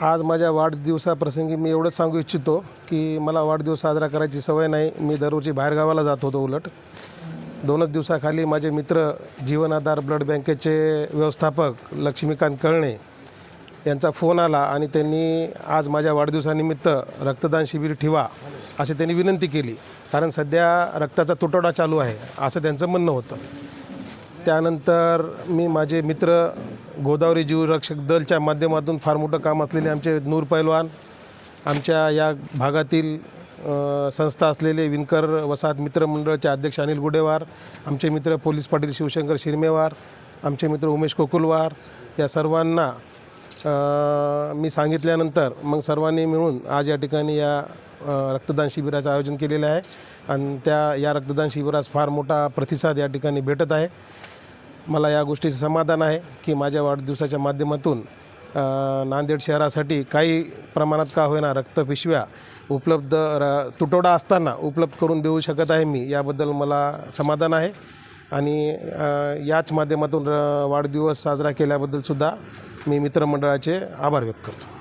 आज माझ्या वाढदिवसाप्रसंगी मी एवढंच सांगू इच्छितो की मला वाढदिवस साजरा करायची सवय नाही. मी दरवर्षी बाहेरगावाला जात होतो उलट. दोनच दिवसाखाली माझे मित्र जीवनाधार ब्लड बँकेचे व्यवस्थापक लक्ष्मीकांत कळणे यांचा फोन आला आणि त्यांनी आज माझ्या वाढदिवसानिमित्त रक्तदान शिबिर ठेवा अशी त्यांनी विनंती केली. कारण सध्या रक्ताचा तुटवडा चालू आहे असं त्यांचं म्हणणं होतं. त्यानंतर मी माझे मित्र गोदावरी जीवरक्षक दलच्या माध्यमातून फार मोठं काम असलेले आमचे नूर पैलवान आमच्या या भागातील संस्था असलेले विणकर वसाहत मित्रमंडळाचे अध्यक्ष अनिल गुडेवार आमचे मित्र पोलीस पाटील शिवशंकर शिरमेवार आमचे मित्र उमेश कोकुलवार या सर्वांना मी सांगितल्यानंतर मग सर्वांनी मिळून आज या ठिकाणी या रक्तदान शिबिराचं आयोजन केलेलं आहे. आणि त्या या रक्तदान शिबिरास फार मोठा प्रतिसाद या ठिकाणी भेटत आहे. मला या गोष्टीचं समाधान आहे की माझ्या वाढदिवसाच्या माध्यमातून नांदेड शहरासाठी काही प्रमाणात का होईना रक्तपिशव्या उपलब्ध र तुटवडा असताना उपलब्ध करून देऊ शकत आहे मी याबद्दल मला समाधान आहे. आणि याच माध्यमातून र वाढदिवस साजरा केल्याबद्दलसुद्धा मी मित्रमंडळाचे आभार व्यक्त करतो.